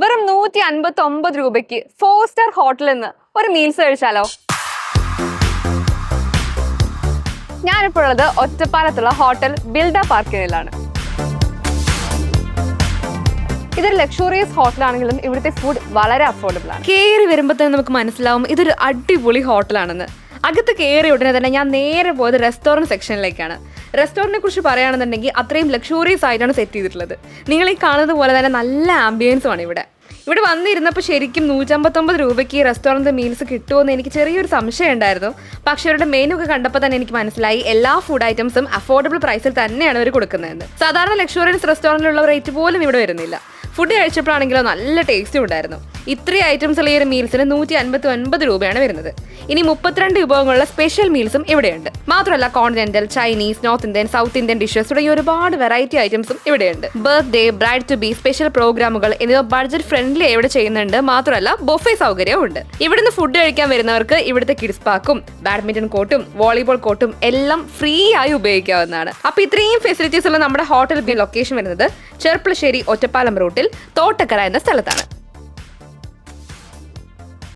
വെറും നൂറ്റി അൻപത്തി ഒമ്പത് രൂപയ്ക്ക് ഫോർ സ്റ്റാർ ഹോട്ടലിൽ നിന്ന് ഒരു മീൽസ് കഴിച്ചാലോ? ഞാനിപ്പോൾ ഉള്ളത് ഒറ്റപ്പാലത്തുള്ള ഹോട്ടൽ ബിൽഡ പാർക്കിനിലാണ്. ഇതൊരു ഹോട്ടൽ ഹോട്ടലാണെങ്കിലും ഇവിടുത്തെ ഫുഡ് വളരെ അഫോർഡബിൾ ആണ്. കയറി വരുമ്പോൾ തന്നെ നമുക്ക് മനസ്സിലാവും ഇതൊരു അടിപൊളി ഹോട്ടലാണെന്ന് അകത്ത് കയറി ഉടനെ തന്നെ ഞാൻ നേരെ പോയത് റെസ്റ്റോറന്റ് സെക്ഷനിലേക്കാണ് റെസ്റ്റോറന്റിനെ കുറിച്ച് പറയുകയാണെന്നുണ്ടെങ്കിൽ അത്രയും ലക്ഷൂറിയസ് ആയിട്ടാണ് സെറ്റ് ചെയ്തിട്ടുള്ളത്. നിങ്ങൾ ഈ കാണുന്നത് പോലെ തന്നെ നല്ല ആംബിയൻസുമാണ് ഇവിടെ. ഇവിടെ വന്നിരുന്നപ്പോൾ ശരിക്കും നൂറ്റമ്പത്തൊമ്പത് രൂപയ്ക്ക് ഈ റെസ്റ്റോറന്റ് മീൽസ് കിട്ടുമെന്ന് എനിക്ക് ചെറിയൊരു സംശയം ഉണ്ടായിരുന്നു. പക്ഷേ അവരുടെ മെനു ഒക്കെ കണ്ടപ്പോൾ തന്നെ എനിക്ക് മനസ്സിലായി. എല്ലാ ഫുഡ് ഐറ്റംസും അഫോർഡബിൾ പ്രൈസിൽ തന്നെയാണ് അവർ കൊടുക്കുന്നതെന്ന്. സാധാരണ ലക്ഷൂറിയസ് റെസ്റ്റോറന്റിലുള്ള റേറ്റ് പോലും ഇവിടെ വരുന്നില്ല. ഫുഡ് കഴിച്ചപ്പോഴാണെങ്കിലോ നല്ല ടേസ്റ്റും ഉണ്ടായിരുന്നു. ഇത്രയും ഐറ്റംസ് ഉള്ള ഈ ഒരു മീൽസിന് നൂറ്റി അൻപത്തി ഒൻപത് രൂപയാണ് വരുന്നത്. ഇനി മുപ്പത്തിരണ്ട് വിഭവങ്ങളുള്ള സ്പെഷ്യൽ മീൽസും ഇവിടെയുണ്ട്. മാത്രമല്ല continental Chinese north Indian south Indian dishes തുടങ്ങിയ ഒരുപാട് വെറൈറ്റി ഐറ്റംസും ഇവിടെയുണ്ട്. Birthday bride to be special പ്രോഗ്രാമുകൾ എന്നിവ ബഡ്ജറ്റ് ഫ്രണ്ട്ലി ഇവിടെ ചെയ്യുന്നുണ്ട്. മാത്രമല്ല ബൊഫെ സൗകര്യവും ഉണ്ട്. ഇവിടുന്ന് ഫുഡ് കഴിക്കാൻ വരുന്നവർക്ക് ഇവിടുത്തെ കിഡ്സ് പാർക്കും ബാഡ്മിന്റൺ കോർട്ടും വോളിബോൾ കോർട്ടും എല്ലാം ഫ്രീ ആയി ഉപയോഗിക്കാവുന്നതാണ്. അപ്പൊ ഇത്രയും ഫെസിലിറ്റീസ് ഉള്ള നമ്മുടെ ഹോട്ടൽ ബി ലൊക്കേഷൻ വരുന്നത് ചെർപ്പളശ്ശേരി ഒറ്റപ്പാലം റൂട്ടിൽ തോട്ടക്കര എന്ന സ്ഥലത്താണ്.